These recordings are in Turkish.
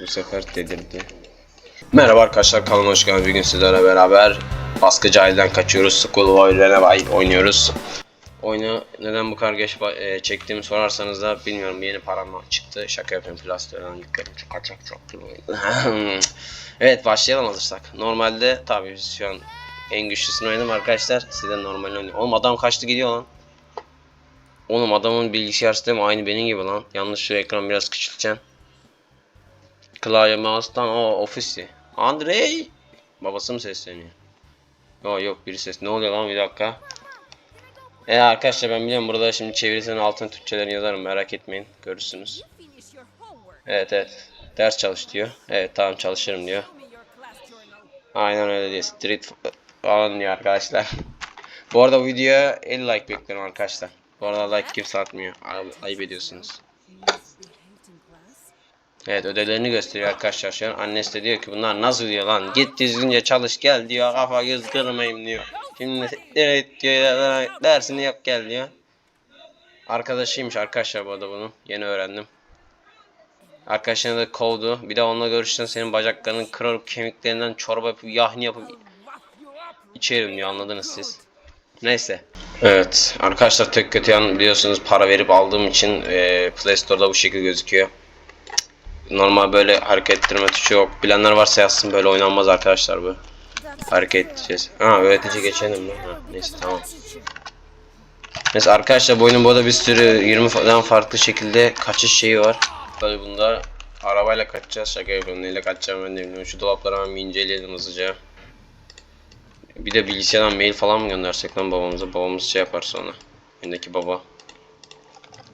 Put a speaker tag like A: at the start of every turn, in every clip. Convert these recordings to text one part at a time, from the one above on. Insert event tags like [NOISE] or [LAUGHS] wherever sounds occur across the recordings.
A: Bu sefer dedirdi. Merhaba arkadaşlar kanalıma hoş geldiniz. Bugün sizlerle beraber baskı cahilden kaçıyoruz. Schoolboy Reneway oynuyoruz. Oyunu neden bu kadar geç e, çektiğimi sorarsanız da bilmiyorum yeni param çıktı. Şaka yapıyorum plastörden yükledim. Çok kaçak çok [LAUGHS] Evet başlayalım alırsak. Normalde tabii biz şu an en güçlüsünü oynadım arkadaşlar. Siz de normal oynayın. Oğlum adam kaçtı gidiyor lan. Oğlum adamın bilgisayar sistemi aynı benim gibi lan. Yanlış şu ekran biraz küçülteceğim. Klavye mouse'dan o ofisi. Andrei! Babası mı sesleniyor? Yok yok biri ses. Ne oluyor lan bir dakika. E arkadaşlar ben biliyorum burada şimdi çevirisinin altına Türkçelerini yazarım merak etmeyin. Görürsünüz. Evet evet. Ders çalış diyor. Evet tamam çalışırım diyor. Aynen öyle diyor. Street falan diyor arkadaşlar. Bu arada videoya 50 like bekliyorum arkadaşlar. Bu arada like kimse atmıyor. Ay- Ayıp ediyorsunuz. Evet ödevlerini gösteriyor arkadaşlar şu an. Annesi de diyor ki bunlar nasıl diyor lan. Git düzgünce çalış gel diyor. Kafa göz kırmayayım diyor. Şimdi evet diyor dersini yap gel diyor. Arkadaşıymış arkadaşlar bu arada bunun. Yeni öğrendim. Arkadaşını da kovdu. Bir de onunla görüşten senin bacaklarını kırarıp kemiklerinden çorba yapıp yahni yapıp içerim diyor anladınız siz. Neyse. Evet arkadaşlar tek kötü yan biliyorsunuz para verip aldığım için eee Play Store'da bu şekilde gözüküyor. Normal böyle hareket ettirme tuşu yok. Bilenler varsa yazsın böyle oynanmaz arkadaşlar bu. Hareket edeceğiz. Ha öğretici geçelim mi? Ha, neyse tamam. Neyse arkadaşlar bu oyunun bu arada bir sürü 20'den farklı şekilde kaçış şeyi var. Tabii bunda arabayla kaçacağız. Şaka yapıyorum. Neyle kaçacağım ben de bilmiyorum. Şu dolapları hemen bir inceleyelim hızlıca. Bir de bilgisayardan mail falan mı göndersek lan babamıza? Babamız şey yapar sonra. Bendeki baba.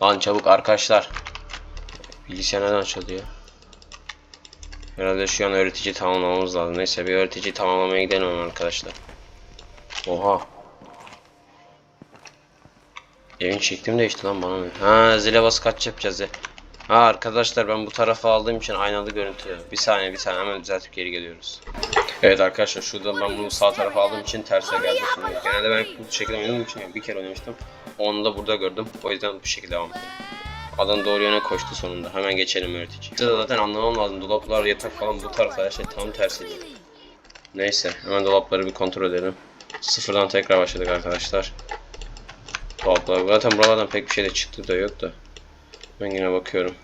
A: Lan çabuk arkadaşlar. Bilgisayar neden açıldı ya? Herhalde şu an öğretici tamamlamamız lazım. Neyse bir öğretici tamamlamaya gidelim arkadaşlar. Oha. Evin şeklim değişti lan bana ne? Ha zile bas kaç yapacağız ya. Ha arkadaşlar ben bu tarafa aldığım için aynalı görüntü. Bir saniye bir saniye hemen düzeltip geri geliyoruz. Evet arkadaşlar şurada ben bunu sağ tarafa aldığım için terse geldi. Şimdi genelde ben bu şekilde oynadığım için bir kere oynamıştım. Onu da burada gördüm. O yüzden bu şekilde devam ettim. Adam doğru yöne koştu sonunda. Hemen geçelim öğretici. Size zaten anlamam lazım. Dolaplar, yatak falan bu tarafta her şey tam tersi. Neyse hemen dolapları bir kontrol edelim. Sıfırdan tekrar başladık arkadaşlar. Dolaplar. Zaten buralardan pek bir şey de çıktı da yok da. Ben yine bakıyorum.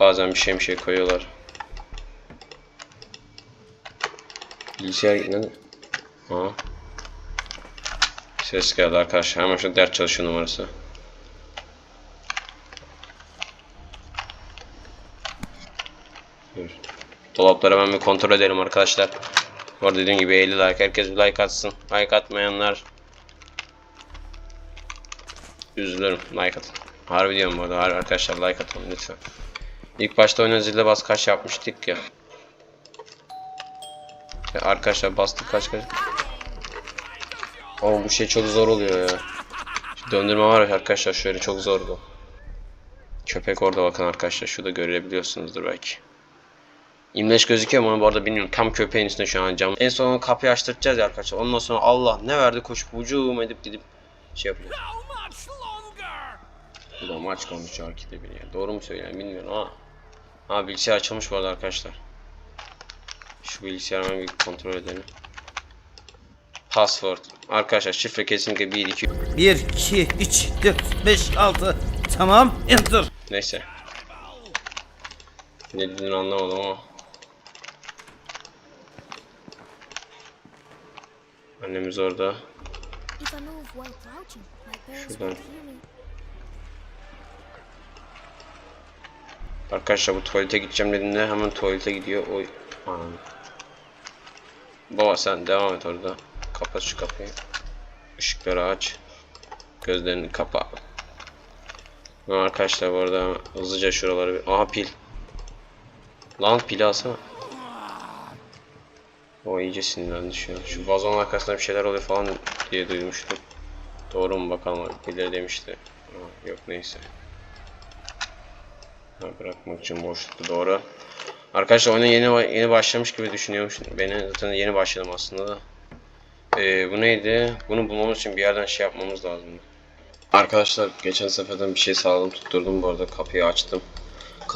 A: Bazen bir şey bir şey koyuyorlar. Bilgisayar ne? Ha. Ses geldi arkadaşlar. Hemen şu ders çalışıyor numarası. Dur. Dolapları hemen bir kontrol edelim arkadaşlar. Bu dediğim gibi 50 like. Herkes bir like atsın. Like atmayanlar üzülürüm. Like atın. Harbi diyorum bu arada. Harbi arkadaşlar like atın lütfen. İlk başta oyuna zilde bas kaç yapmıştık ya. Ya arkadaşlar bastık kaç kaç. Ama bu şey çok zor oluyor ya. Şu döndürme var arkadaşlar şöyle çok zordu. Köpek orada bakın arkadaşlar. Şurada görebiliyorsunuzdur belki. İmleç gözüküyor mu onu bu arada bilmiyorum. Tam köpeğin üstünde şu an cam. En son kapıyı açtıracağız ya arkadaşlar. Ondan sonra Allah ne verdi koşup ucum edip gidip şey yapıyor. Bu da maç konuşuyor arkada biri ya. Doğru mu söylüyorum bilmiyorum ama. Ha bilgisayar açılmış bu arada arkadaşlar. Şu bilgisayarı bir kontrol edelim. Password. Arkadaşlar şifre kesinlikle 1 2
B: 1, 2, 3, 4, 5, 6. Tamam. Enter.
A: Neyse. Ne dediğini anlamadım ama. Annemiz orada. Şuradan. Arkadaşlar bu tuvalete gideceğim dediğinde hemen tuvalete gidiyor. Oy. Anam. Baba sen devam et orada. Kapat şu kapıyı. Işıkları aç. Gözlerini kapa. Arkadaşlar bu arada hızlıca şuraları bir... Aha pil. Lan pili alsana. O iyice sinirlendi şu an. Şu vazonun arkasında bir şeyler oluyor falan diye duymuştum. Doğru mu bakalım birileri demişti. Ama yok neyse. Ha, bırakmak için boşluktu doğru. Arkadaşlar oyuna yeni yeni başlamış gibi düşünüyormuş. Ben zaten yeni başladım aslında da. Ee, bu neydi? Bunu bulmamız için bir yerden şey yapmamız lazım. Arkadaşlar geçen seferden bir şey sağladım tutturdum bu arada kapıyı açtım.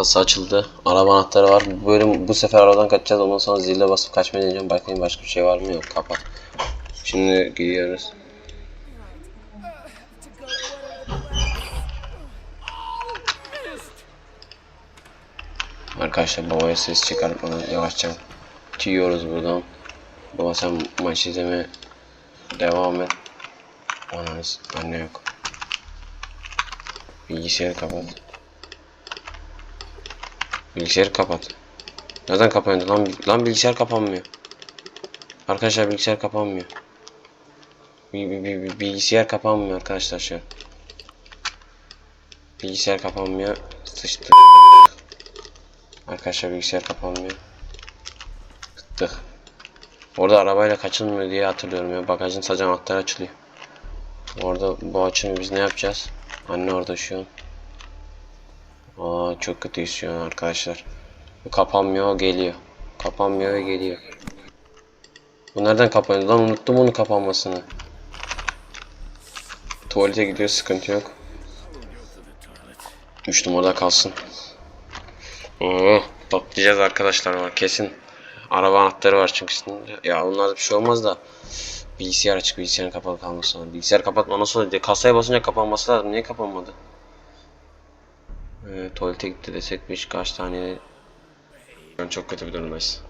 A: Kasa açıldı. Araba anahtarı var. Bölüm bu sefer arabadan kaçacağız. Ondan sonra zile basıp kaçmaya deneyeceğim. Bakayım başka bir şey var mı? Yok. Kapat. Şimdi gidiyoruz. Arkadaşlar babaya ses çıkartmadan yavaşça tüyüyoruz buradan. Baba sen maç izlemeye devam et. Ananız anne yok. Bilgisayarı kapat. Bilgisayarı kapat. Neden kapandı lan? Lan bilgisayar kapanmıyor. Arkadaşlar bilgisayar kapanmıyor. Bi- bi- bi- bi- Bilgisayar kapanmıyor arkadaşlar şu. Bilgisayar kapanmıyor. Sıçtı. Arkadaşlar bilgisayar kapanmıyor. Sıçtık. Orada arabayla kaçılmıyor diye hatırlıyorum ya. Bagajın sadece anahtarı açılıyor. Orada bu açını biz ne yapacağız? Anne orada şu an. Aa çok kötü an arkadaşlar. Bu kapanmıyor geliyor. Kapanmıyor geliyor. Bu nereden kapanıyor lan unuttum onun kapanmasını. Tuvalete gidiyor sıkıntı yok. 3 numarada kalsın. Oo, patlayacağız arkadaşlar var kesin. Araba anahtarı var çünkü üstünde. Ya onlarda bir şey olmaz da. Bilgisayar açık bilgisayarın kapalı kalması lazım. Bilgisayar kapatma nasıl oluyor? Kasaya basınca kapanması lazım. Niye kapanmadı? Ee, tuvalete gitti desek kaç tane çok kötü bir durumdayız.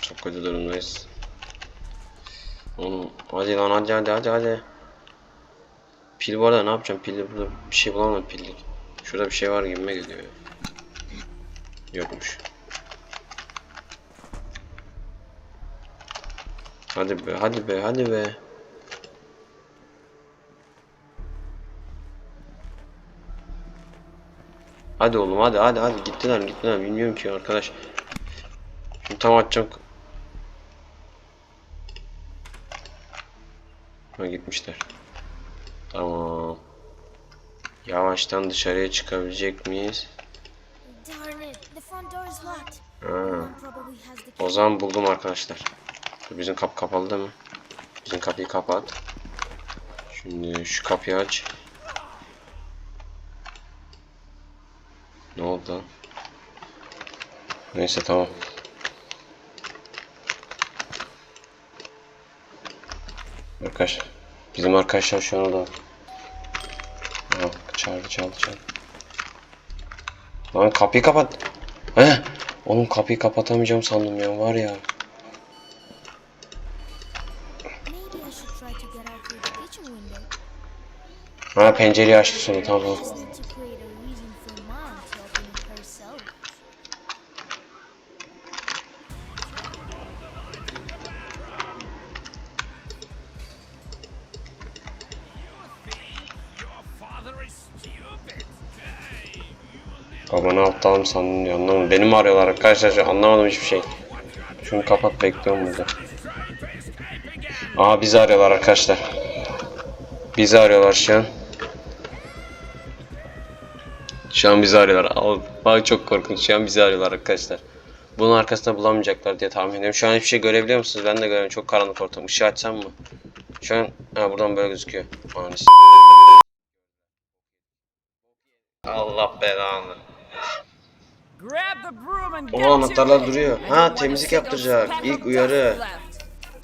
A: Çok kötü durumdayız. Oğlum hadi lan hadi hadi hadi hadi. Pil var da ne yapacağım? Pilli burada bir şey bulamadım pillik. Şurada bir şey var gibime geliyor. Yokmuş. Hadi be hadi be hadi be. Hadi oğlum hadi hadi hadi gittiler gittiler mi bilmiyorum ki arkadaş. Şimdi tam açacağım. Ha gitmişler. Tamam. Yavaştan dışarıya çıkabilecek miyiz? Ha. O zaman buldum arkadaşlar. Bizim kapı kapalı değil mi? Bizim kapıyı kapat. Şimdi şu kapıyı aç. Ne oldu? Neyse tamam. Arkadaşlar. Bizim arkadaşlar şu an orada. Aa, çağırdı çağırdı çağırdı. Lan kapıyı kapat. He? Oğlum kapıyı kapatamayacağım sandım ya var ya. Ha pencereyi açtı sonra tamam
C: Father is stupid.
A: Baba ne aptalım sandın diyor anlamadım. Beni mi arıyorlar arkadaşlar anlamadım hiçbir şey. Şunu kapat bekliyorum burada. Aa bizi arıyorlar arkadaşlar. Bizi arıyorlar şu an. Şu an bizi arıyorlar. Bak çok korkunç. Şu an bizi arıyorlar arkadaşlar. Bunun arkasında bulamayacaklar diye tahmin ediyorum. Şu an hiçbir şey görebiliyor musunuz? Ben de göremiyorum. Çok karanlık ortam. Işığı açsam mı? Şu an ha, buradan böyle gözüküyor. Ananı s- Allah belanı. O anahtarlar duruyor. Ha, temizlik yaptıracak. İlk uyarı.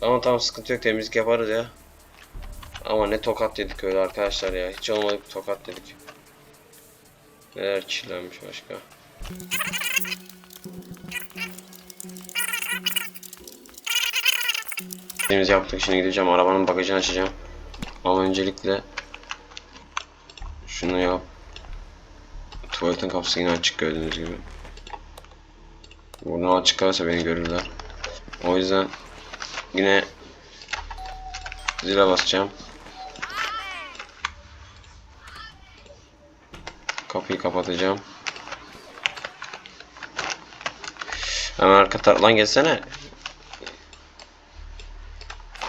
A: Tamam tamam sıkıntı yok temizlik yaparız ya. Ama ne tokat yedik öyle arkadaşlar ya. Hiç olmadık tokat yedik. Neler çilenmiş başka. Temiz yaptık şimdi gideceğim arabanın bagajını açacağım. Ama öncelikle şunu yap. Tuvaletin kapısı yine açık gördüğünüz gibi. Buradan açık beni görürler. O yüzden yine zile basacağım. Kapıyı kapatacağım. Hemen arka taraftan geçsene.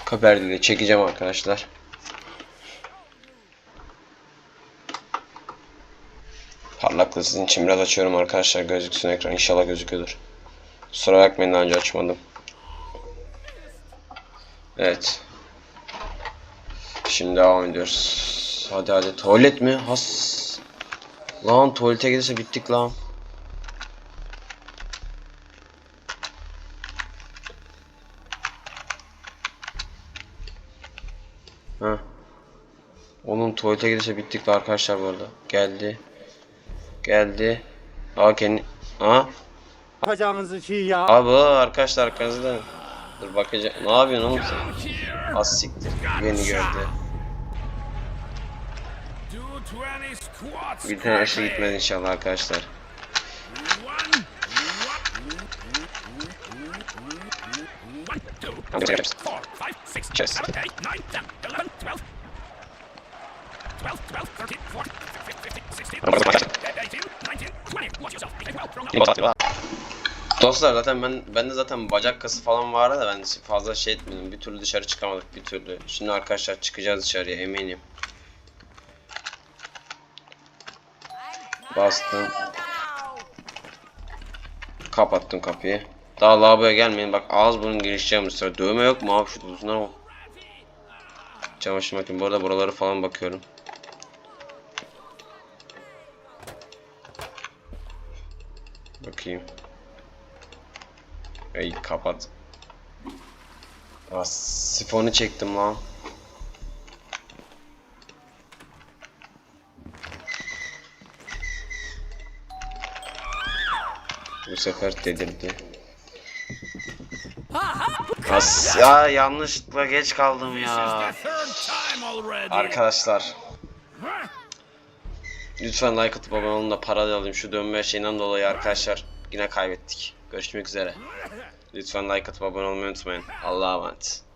A: Kaperdini çekeceğim arkadaşlar. Parlaklığı sizin için biraz açıyorum arkadaşlar. Gözüksün ekran. İnşallah gözüküyordur. Kusura bakmayın daha önce açmadım. Evet. Şimdi devam ediyoruz. Hadi hadi tuvalet mi? Has. Lan tuvalete gelirse bittik lan. Ha. Onun tuvalete gelirse bittik arkadaşlar bu arada. Geldi. Geldi. Aa kendi... Aa.
D: yapacağınızı şey ya.
A: Abi arkadaşlar arkanızda. Dur bakacağım. Ne yapıyorsun oğlum sen? Az siktir. Beni gördü.
C: Do 20 squats.
A: Bir tane aşı gitmedi inşallah arkadaşlar. Dostlar zaten ben bende zaten bacak kası falan vardı da ben fazla şey etmedim. Bir türlü dışarı çıkamadık bir türlü. Şimdi arkadaşlar çıkacağız dışarıya eminim. Bastım. Kapattım kapıyı. Daha lavaboya gelmeyin. Bak ağız burun girişeceğim bu sıra. Dövme yok mu abi şu uzunlar mı? Çamaşır makinesi. Bu arada buraları falan bakıyorum. Bakayım. Ey kapat. Aa, sifonu çektim lan. Bu sefer dedirdi. As ya yanlışlıkla geç kaldım ya. Arkadaşlar lütfen like atıp abone olun da para da alayım şu dönme şeyinden dolayı arkadaşlar yine kaybettik. Görüşmek üzere. Lütfen like atıp abone olmayı unutmayın. Allah'a emanet.